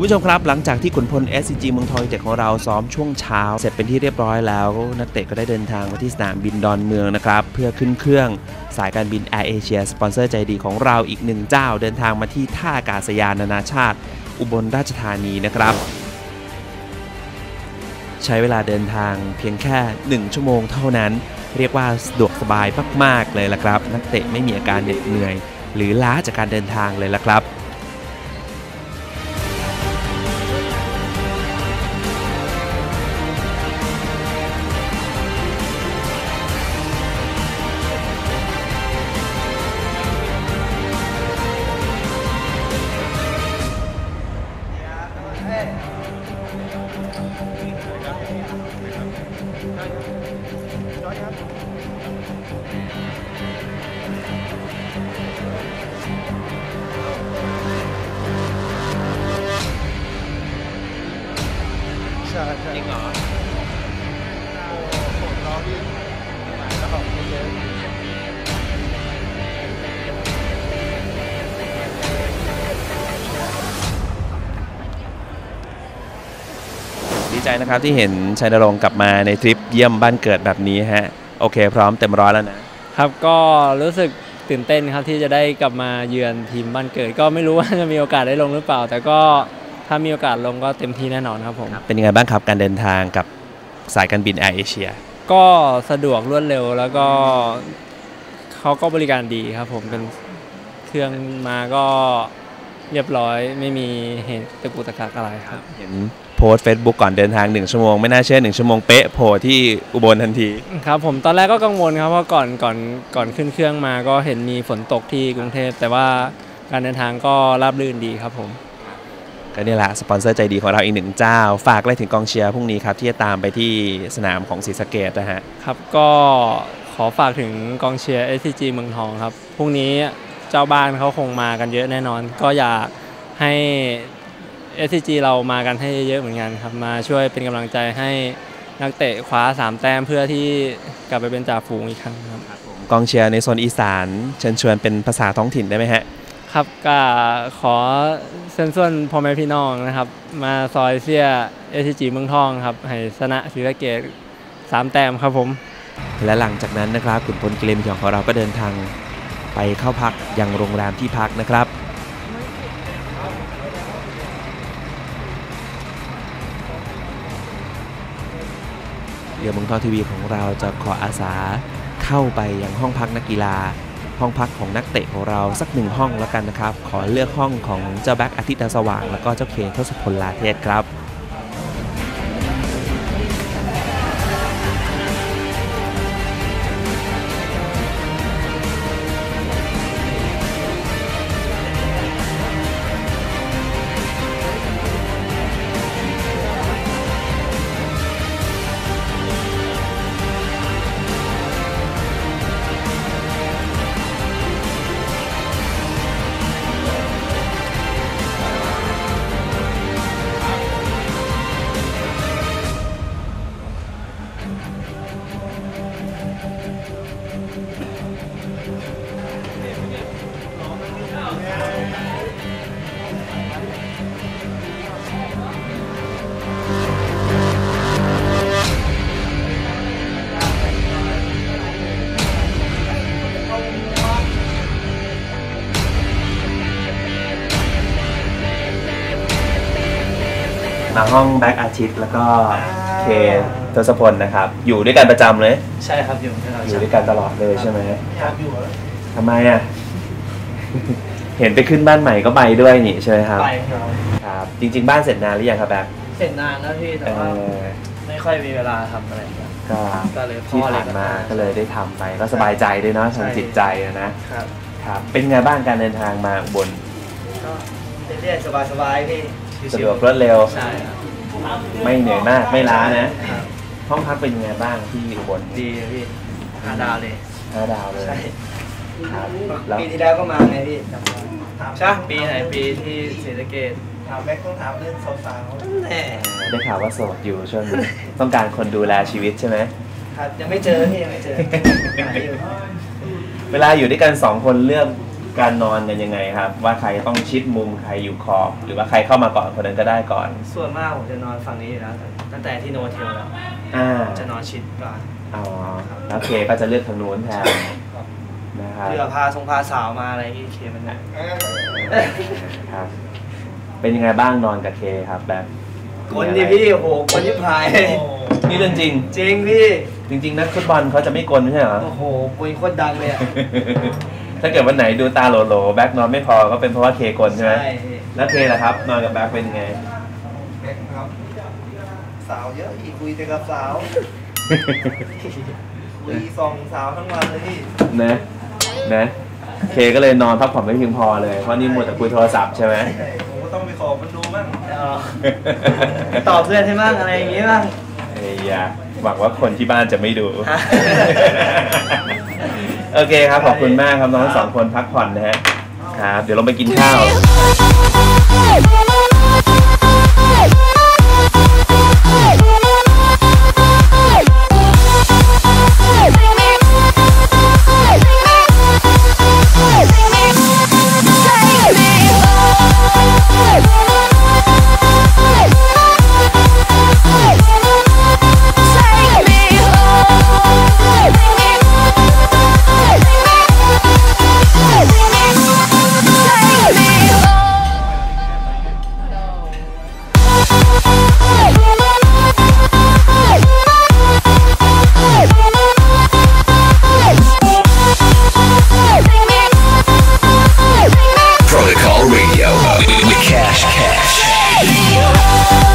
คุณผู้ชมครับหลังจากที่ขุนพล SCG เมืองทองเด็กของเราซ้อมช่วงเช้า เสร็จเป็นที่เรียบร้อยแล้ว นักเตะก็ได้เดินทางมาที่สนามบินดอนเมืองนะครับ เพื่อขึ้นเครื่องสายการบิน Air Asia สปอนเซอร์ใจดีของเราอีกหนึ่งเจ้า เดินทางมาที่ท่าอากาศยานนานาชาติ อุบลราชธานีนะครับ ใช้เวลาเดินทางเพียงแค่ 1 ชั่วโมงเท่านั้น เรียกว่าสะดวกสบายมากๆเลยละครับ นักเตะไม่มีอาการเหน็ดเหนื่อย หรือล้าจากการเดินทางเลยละครับ นะครับที่เห็นชัยนรงค์กลับมาในทริปเยี่ยมบ้านเกิดแบบนี้ฮะโอเค พร้อมเต็มร้อยแล้วนะครับก็รู้สึกตื่นเต้นครับที่จะได้กลับมาเยือนทีมบ้านเกิด ก็ไม่รู้ว่าจะมีโอกาสได้ลงหรือเปล่า แต่ก็ถ้ามีโอกาสลงก็เต็มที่แน่นอนครับผมเป็นยังไงบ้างครับการเดินทางกับสายการบินแอร์เอเชียก็สะดวกรวดเร็วแล้วก็เขาก็บริการดีครับผมเป็นเครื่องมาก็เรียบร้อยไม่มีเหตุตะกุกตะกักอะไรครับเห็น โพสต์ Facebook ก่อนเดินทาง 1 ชั่วโมง ไม่น่าเชื่อ 1 ชั่วโมงเป๊ะโผล่ที่อุบลทันที ครับผมตอนแรกก็กังวลครับเพราะก่อนก่อนก่อนขึ้นเครื่องมาก็เห็นมีฝนตกที่กรุงเทพ แต่ว่าการเดินทางก็ราบรื่นดีครับผมก็นี่แหละสปอนเซอร์ใจดีของเราอีกหนึ่งเจ้า ฝากอะไรถึงกองเชียร์พรุ่งนี้ครับที่จะตามไปที่สนามของศรีสะเกดนะฮะครับก็ขอฝากถึงกองเชียร์ SCG เมืองทองครับพรุ่งนี้เจ้าบ้านเขาคงมากันเยอะแน่นอน ก็อยากให้ SCG เรามากันให้เยอะเหมือนกันครับ มาช่วยเป็นกำลังใจให้นักเตะคว้า 3 แต้มเพื่อที่กลับไปเป็นจ่าฝูงอีกครั้งครับกองเชียร์ในโซนอีสานเชิญชวนเป็นภาษาท้องถิ่นได้ไหมฮะ ครับก็ขอเชิญชวนพ่อแม่พี่น้องนะครับ มาซอยเสีย SCG เมืองทองครับ ให้ชนะศรีสะเกดสามแต้มครับผม และหลังจากนั้นนะครับขุนพลกิเลนของเราก็เดินทางไปเข้าพักยังโรงแรมที่พักนะครับ เดี๋ยวเมืองทองทีวีของเราจะขออาสาเข้าไปยังห้องพักนักกีฬา ห้องพักของนักเตะของเราสักหนึ่งห้องแล้วกันนะครับ ขอเลือกห้องของเจ้าแบ็กอาทิตย์ดาวสว่าง แล้วก็เจ้าเคนทศพลลาเทศครับ มาห้องแบ็กอาทิตย์แล้วก็เคทศพลนะครับ อยู่ด้วยกันประจำเลย ใช่ครับอยู่ที่เราอยู่ด้วยกันตลอดเลยใช่ไหมอยากอยู่ทำไมอะ เห็นไปขึ้นบ้านใหม่ก็ไปด้วยนี่ใช่ไหมครับไปครับครับ จริง ๆ บ้านเสร็จนานหรือยังครับแบ็คเสร็จนานแล้วพี่แต่เอว่าอไม่ค่อยมีเวลาทำอะไรครับ ก็ก็เลยพ่ที่อเลยผ่านมาก็เลยได้ทำไปก็สบายใจด้วยเนาะทางจิตใจอะนะ ครับ ครับ เป็นไงบ้างการเดินทางมาอุบน ก็เรื่อยๆสบายๆพี่ชิ สะดววกรวดเร็วๆใช่ครับ ไม่เหนื่อยมากไม่ล้านะ ครับ ห้องพักเป็นยังไงบ้างที่อุบลดีพี่ห้าดาวเลยห้าดาวเลยใช่ครับแล้วปีที่แล้วก็มาไงพี่ใช่ปีไหนปีที่ศรีสะเกดถามแม็กต้องถามเรื่องสาวแน่ได้ข่าวว่าโสดอยู่ช่วงนี้ ต้องการคนดูแลชีวิตใช่ไหม ครับยังไม่เจอพี่ยังไม่เจอหาอยู่เวลาอยู่ด้วยกันสองคนเลือก การนอนกันยังไงครับ ว่าใครต้องชิดมุมใครอยู่ขอบ หรือว่าใครเข้ามาก่อนคนนั้นก็ได้ก่อน ส่วนมากผมจะนอนฝั่งนี้อยู่แล้วตั้งแต่ที่โนเทลแล้วอ่าจะนอนชิดกว่าอ๋อแล้วเคก็จะเลือกทางนู้นแทนนะครับเรือพาทรงพาสาวมาอะไรที่เคมันเนี่ยครับ เป็นยังไงบ้างนอนกับเคครับแบบคนดิพี่โอ้โหคนยิบหายนี่เรื่องจริง จริงพี่จริง ๆ นักฟุตบอลเขาจะไม่กลนไม่ใช่เหรอโอ้โหคนโคตรดังเลยอะ ถ้าเกิดวันไหนดูตาโหลๆแบ็คนอนไม่พอก็เป็นเพราะว่าเคกลใช่ไหมพี่แล้วเคล่ะครับ นอนกับแบ็คเป็นยังไงเล็กครับ สาวเยอะอีกคุยแต่กับสาวคุยส่องสาวทั้งวันเลยพี่นะนะเคก็เลยนอนพักผ่อนไม่เพียงพอเลยเพราะนี่มัวแต่คุยโทรศัพท์ใช่ไหมผมก็ต้องไปขอมันดูบ้างเออตอบเพื่อนให้บ้างอะไรอย่างงี้บ้างเอ้ยอย่าหวังว่าคนที่บ้านจะไม่ดู โอเคครับ ขอบคุณมากครับน้องทั้งสองคนพักผ่อนนะฮะ ครับ เดี๋ยวลงไปกินข้าว Protocol Radio with Cash Cash.